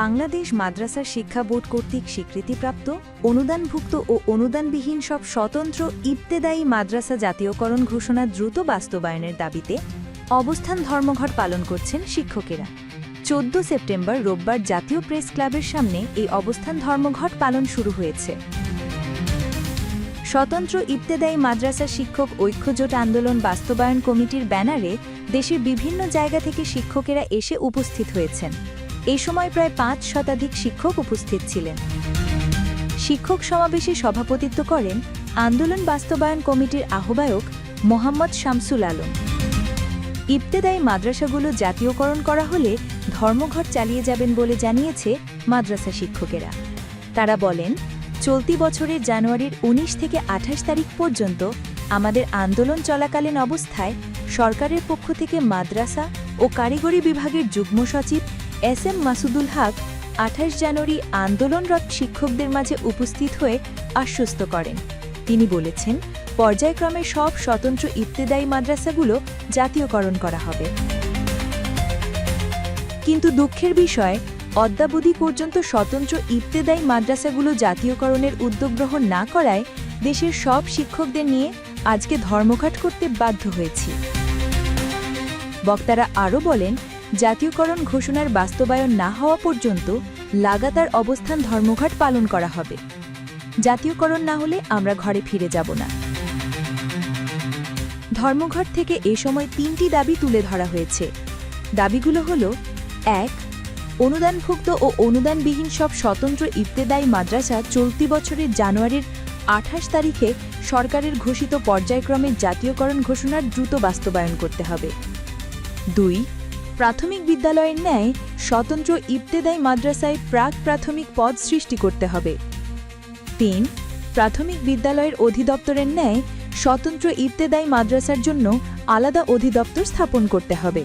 বাংলাদেশ মাদ্রাসা শিক্ষা বোর্ড কর্তৃক স্বীকৃতিপ্রাপ্ত, অনুদানভুক্ত ও অনুদানবিহীন সব স্বতন্ত্র, ইবতেদায়ী মাদ্রাসা জাতীয়করণ ঘোষণা দ্রুত বাস্তবায়নের দাবিতে অবস্থান ধর্মঘট পালন করছেন শিক্ষকেরা। চোদ্দ সেপ্টেম্বর রোববার জাতীয় প্রেস ক্লাবের সামনে এই অবস্থান ধর্মঘট পালন শুরু হয়েছে। স্বতন্ত্র ইবতেদায়ী মাদ্রাসা শিক্ষক ঐক্যজোট আন্দোলন বাস্তবায়ন কমিটির ব্যানারে দেশের বিভিন্ন জায়গা থেকে শিক্ষকেরা এসে উপস্থিত হয়েছেন। এই সময় প্রায় পাঁচ শতাধিক শিক্ষক উপস্থিত ছিলেন। শিক্ষক সমাবেশে সভাপতিত্ব করেন আন্দোলন বাস্তবায়ন কমিটির আহ্বায়ক মোহাম্মদ শামসুল আলম। ইবতেদায়ী মাদ্রাসাগুলো জাতীয়করণ করা হলে ধর্মঘট চালিয়ে যাবেন বলে জানিয়েছে মাদ্রাসা শিক্ষকেরা। তারা বলেন, চলতি বছরের জানুয়ারির ১৯ থেকে আঠাশ তারিখ পর্যন্ত আমাদের আন্দোলন চলাকালীন অবস্থায় সরকারের পক্ষ থেকে মাদ্রাসা ও কারিগরি বিভাগের যুগ্ম সচিব এস এম মাসুদুল হক আঠাশ জানুয়ারি আন্দোলনরত শিক্ষকদের মাঝে উপস্থিত হয়ে আশ্বস্ত করেন। তিনি বলেছেন, পর্যায়ক্রমে সব স্বতন্ত্র ইবতেদায়ী মাদ্রাসাগুলো জাতীয়করণ করা হবে। কিন্তু দুঃখের বিষয়, অদ্যাবধি পর্যন্ত স্বতন্ত্র ইবতেদায়ী মাদ্রাসাগুলো জাতীয়করণের উদ্যোগ গ্রহণ না করায় দেশের সব শিক্ষকদের নিয়ে আজকে ধর্মঘাট করতে বাধ্য হয়েছি। বক্তারা আরও বলেন জাতীয়করণ ঘোষণার বাস্তবায়ন না হওয়া পর্যন্ত লাগাতার অবস্থান ধর্মঘট পালন করা হবে। জাতীয়করণ না হলে আমরা ঘরে ফিরে যাব না। ধর্মঘট থেকে এ সময় তিনটি দাবি তুলে ধরা হয়েছে। দাবিগুলো হল, এক, অনুদানভুক্ত ও অনুদানবিহীন সব স্বতন্ত্র ইবতেদায়ী মাদ্রাসা চলতি বছরের জানুয়ারির আঠাশ তারিখে সরকারের ঘোষিত পর্যায়ক্রমে জাতীয়করণ ঘোষণার দ্রুত বাস্তবায়ন করতে হবে। দুই প্রাথমিক বিদ্যালয়ের ন্যায় স্বতন্ত্র ইবতেদায়ী মাদ্রাসায় প্রাক প্রাথমিক পদ সৃষ্টি করতে হবে। তিন, প্রাথমিক বিদ্যালয়ের অধিদপ্তরের ন্যায় স্বতন্ত্র ইবতেদায়ী মাদ্রাসার জন্য আলাদা অধিদপ্তর স্থাপন করতে হবে।